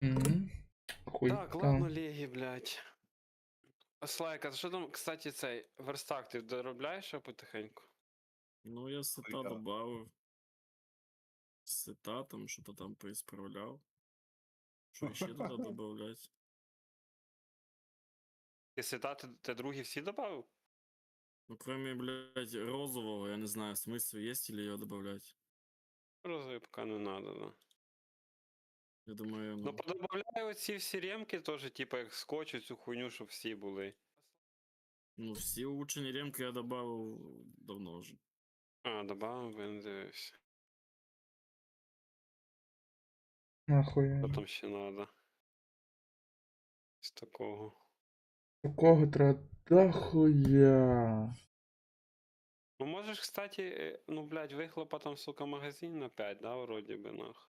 Хуй Так, там. ладно, легі, блядь. Слайка, що там, кстати, цей верстак ти доробляєш ще потихеньку? Ну, я сета добавив. Сета там что-то там поисправлял. Что еще туда добавлять? Ти сета, ти, ти другі всі додав? Ну, кроме, блядь, розового, я не знаю, смысл есть или ее добавлять. Розові поки не надо, да. Я думаю, Ну, ну, подобавляю оці всі ремки теж, типу, як скотч, цю хуйню, щоб всі були. ну все улучшения ремка я добавил давно уже. А, добавив, я не дивився. Нахуй. Що там ще надо? З такого. Такого треба дохуя. Ну можеш, кстати, е, ну, блядь, вихлопа там, сука, магазин на 5, да, вроді би, нах.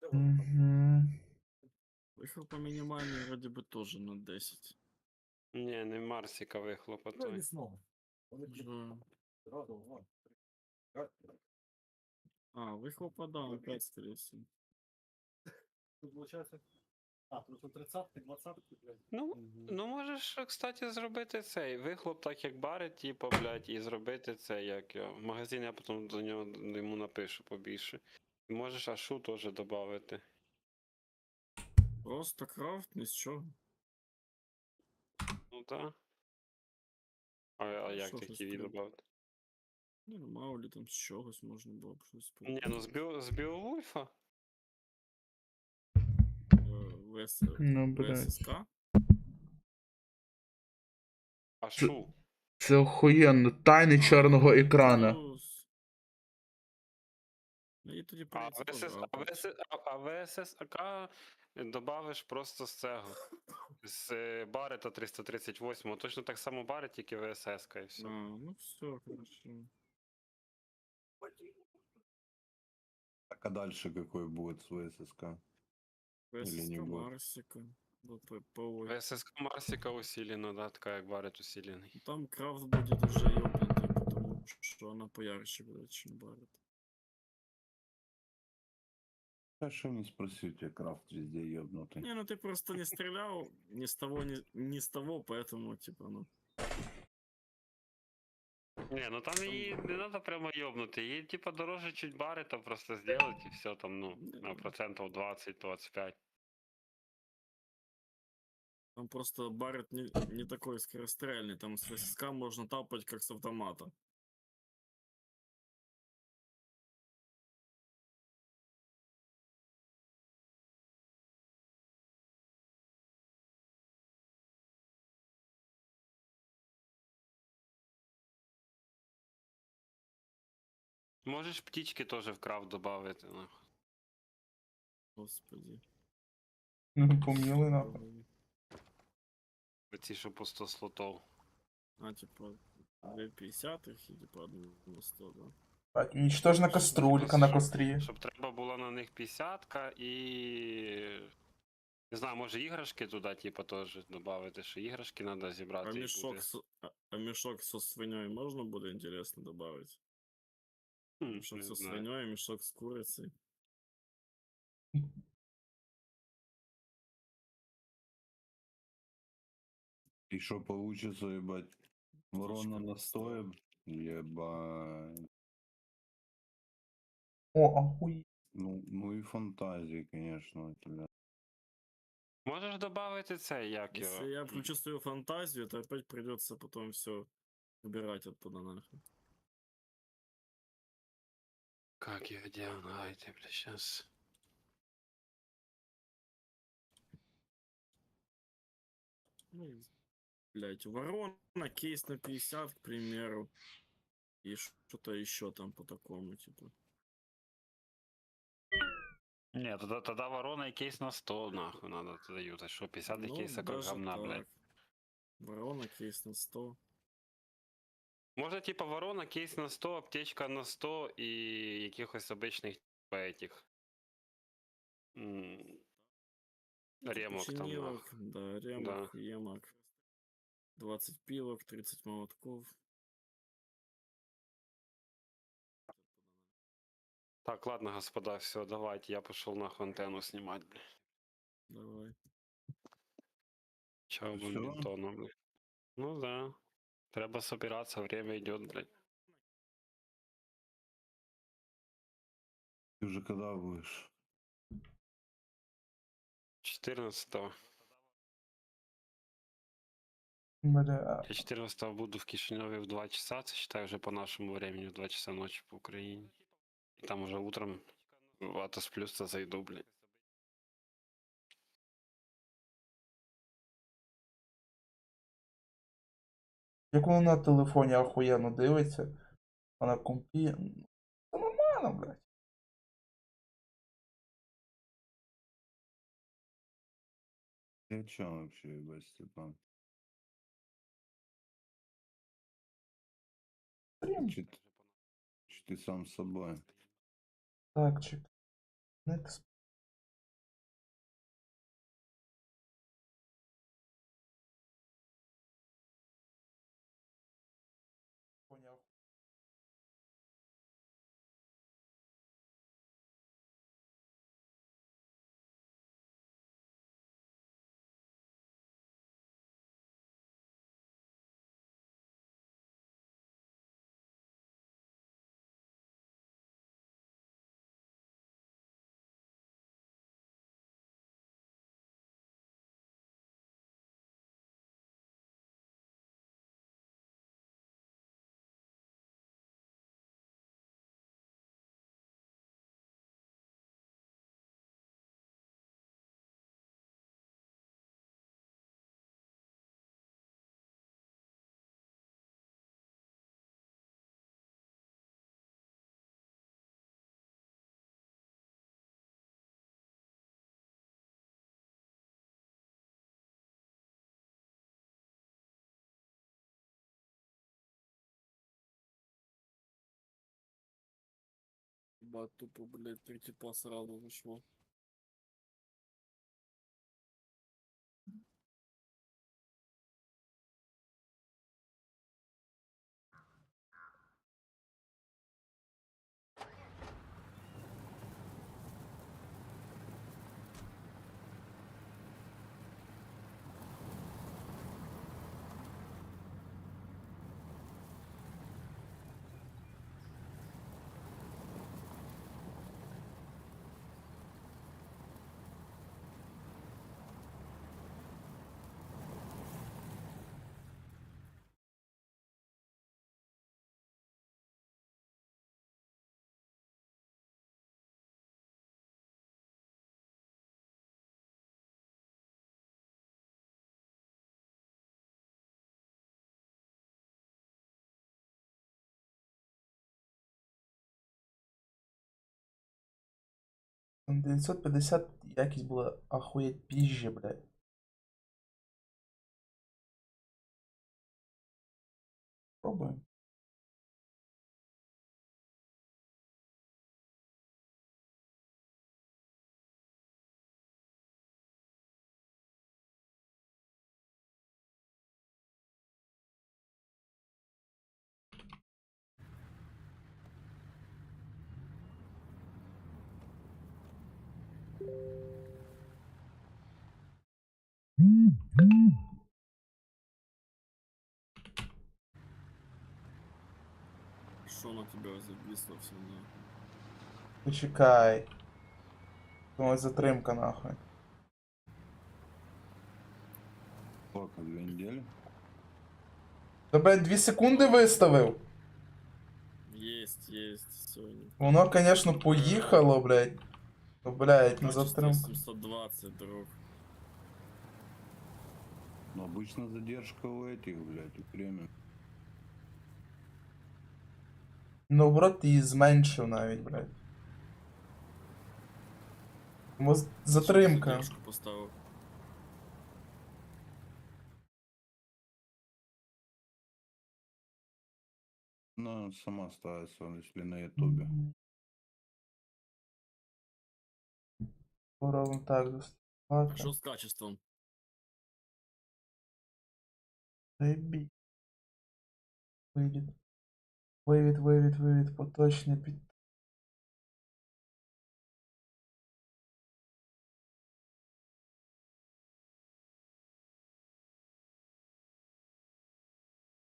Угу. Выхлопа минимальный вроде бы тоже на 10. Ні, не Марсіка вихлопа Ну, той. не знову. Вони Уже- одразу, вон. Так, А, выхлопа, да, на 5, скорее всего. Тут виходить. А, тут 30 20 блядь. Ну, Мгм. ну можеш, е, кстати, зробити цей вихлоп так, як барить, типу, блядь, і зробити це, як його. В магазин я потім до нього йому напишу побільше. І можеш ашу теж додати. Просто крафт, ни с чего. Ну так. А, а як що ж такі треба? додати? Ну, мало ли там с чогось можно было бы что-то Ні, ну з, біо, з Біовульфа. ВС... Ну, блядь. ВССК? Ашу. Це охуєнно. Тайни чорного екрана. Ну, Ну, і тоді А прийдеться ВСС, а. ВСС, а, а ВССК добавиш просто з цього. З е, Барета 338. Точно так само Барет, тільки ВСС і все. А, ну все, хорошо. Так а дальше какой будет свой ССК? ВССК не будет? Марсика. ВП ВССК Марсика усилена, да, така як Барет усилений. Ну, Там крафт будет уже ёбнутый, потому что она поярче будет, чем Барет. А что не спроси, у тебя крафт везде ебнутый. Не, ну ты просто не стрелял ни с того, ни, ни с того, поэтому, типа, ну... Не, ну там її не треба прямо йобнути. Її типа дороже чуть барета просто зробити і все там, ну, на процентів 20-25. Там просто Барет не, не такой скорострельный, там с ВССК можно тапать как с автомата. Можеш птічки теж в крафт додати, нахуй. Господи. Ну, поміли нахуй. Оці, що по 100 слотов. А, типа, 250 их и типа одну на 100, да? Бать, Нічтожна каструлька на кострі. Щоб треба було на них 50 і. Не знаю, може іграшки туди, типу, теж додати, що іграшки треба зібрати. А і буде. с, а, а мешок со свиньей можно будет интересно добавить? Не со знаю. свиньей, мешок с курицей. И что получится, ебать? Ворона настоя, ебать. О, ахуй. Ну, ну и фантазии, конечно, у тебя. Можеш додати це, як його. Если я включу свою фантазию, то опять придется потом все убирать оттуда нахуй. Как його делать? Давайте, бля, сейчас. Ну, и, блядь, ворона, кейс на 50, к примеру. И что-то еще там по такому, типа. Ні, тоді, тоді ворона і кейс на 100, нахуй, надо туди юзати. Що, 50 Ну, кейса как даже говна, так. блядь. Ворона, кейс на 100. Може, типа ворона, кейс на 100, аптечка на 100 і якихось обичних типа этих. Ремок там. Нахуй. да, ремок, емок. 20 пилок, 30 молотков. Так, ладно, господа, все, давайте, я пошел нахуй антенну снимать, бля. Давай. Чого Всё? бомбітона. Ну да. Треба собираться, время идет, блядь. Ты уже когда будешь? 14-го. Бля. Я 14 буду в Кишиневе в 2 часа, це считай вже по нашему времени в 2 часа ночи по Украине. И там уже утром в Атос Плюс зайду, блядь. Як воно на телефоні охуєнно дивиться, а на компі. ну, Це нормально, блядь. Ты о чем вообще, ебать, Степан? Стрім. Чи, т- чи ты сам с собой? Так, чек. Next. Ебать, тупо, блядь, три типа сразу зашло. 950 якість була ахуєть пізже, блядь. Что на тебя зависло все, да? Почекай. Ось затримка нахуй. Сколько, две недели? Блядь, 2 секунди виставив. Есть, есть, сегодня. Воно, конечно, поїхало, блядь. Ну, блядь, ну затримка. 720, друг. Ну, обычно задержка у этих, блядь, у премиум. Ну, в рот її зменшив навіть, блядь. Тому з- затримка. Задержку поставил. Ну, сама ставится, если на ютубе. Ровно так А что с качеством? Ебі. выйдет, Вивід, вивід, вивід, поточний під.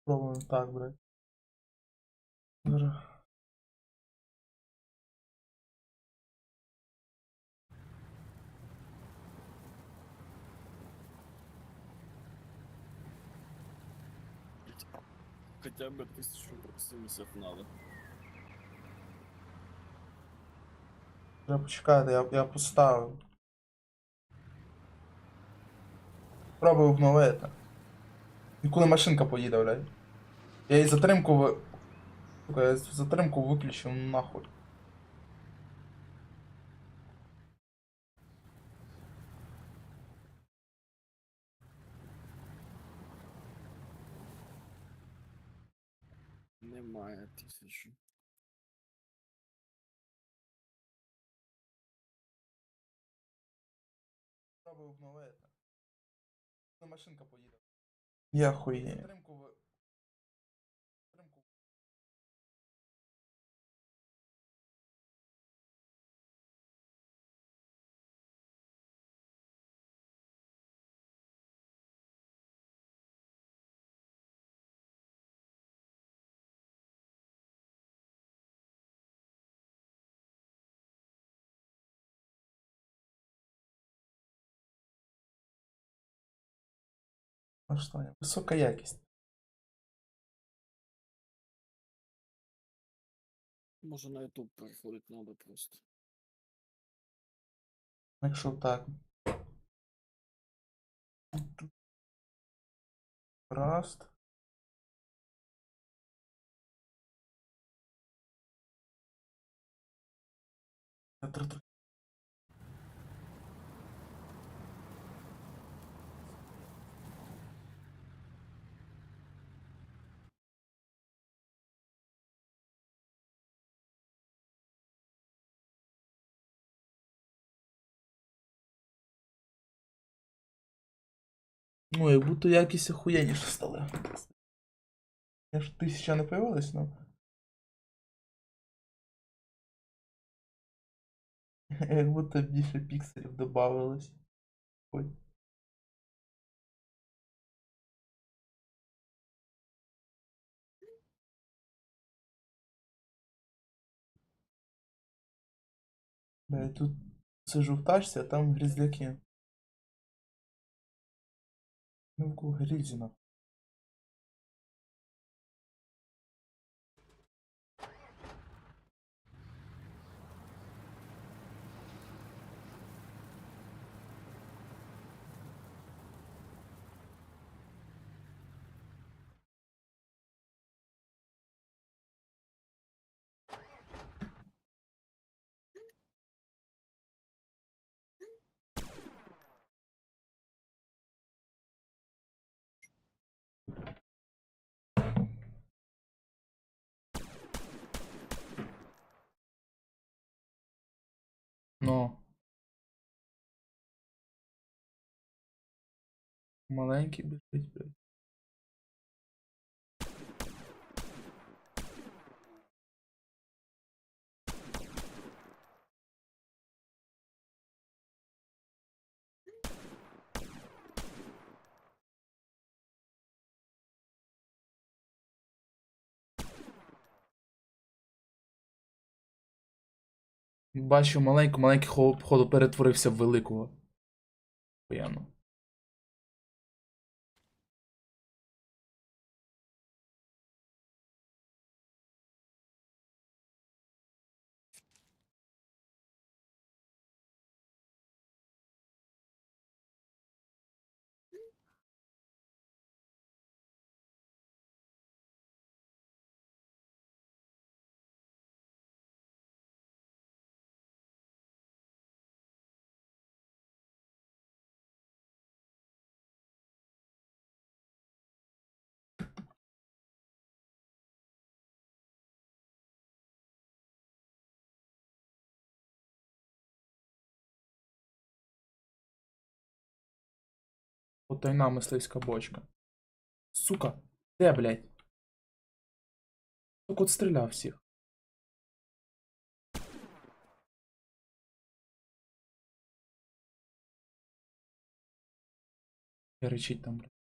Пробуємо так, брать. Хотя бы 1070 надо. Треба почекати, я, я поставив. Пробую обновити. І коли машинка поїде, блядь. Я її затримку ви... Сука, я затримку виключив нахуй. Немає тисячі. Пробую обновити. На машинка поїде. Я хуєю. Ні? висока якість. Може на YouTube переходить надо просто. Якщо так. Раст. Ну, як будто якість охуєнніше стала. Я ж тисяча не появилась, ну. Як будто більше пікселів додавалось. Ой. Бля, тут сижу в тачці, а там грізляки. Ну, в Ну. Маленький біжить, блядь. Бачу маленьку, маленький ходу перетворився в великого. Пояно. Потайна мисливська бочка. Сука, де, блядь? Сука, от стріляв всіх. Я речить там, блядь.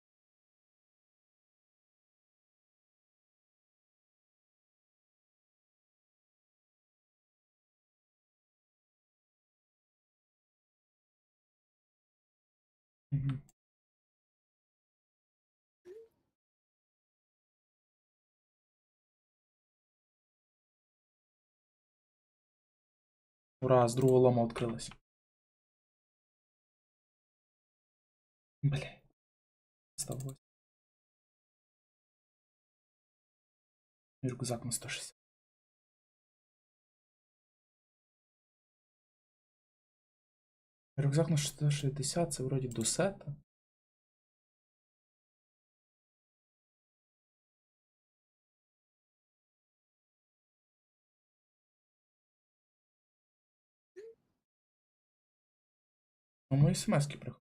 Ура, с другого лома открылась. Бля. Сталося. Рюкзак на 160. Рюкзак на 160 це вроді до сета. Não é isso mais que preocupa.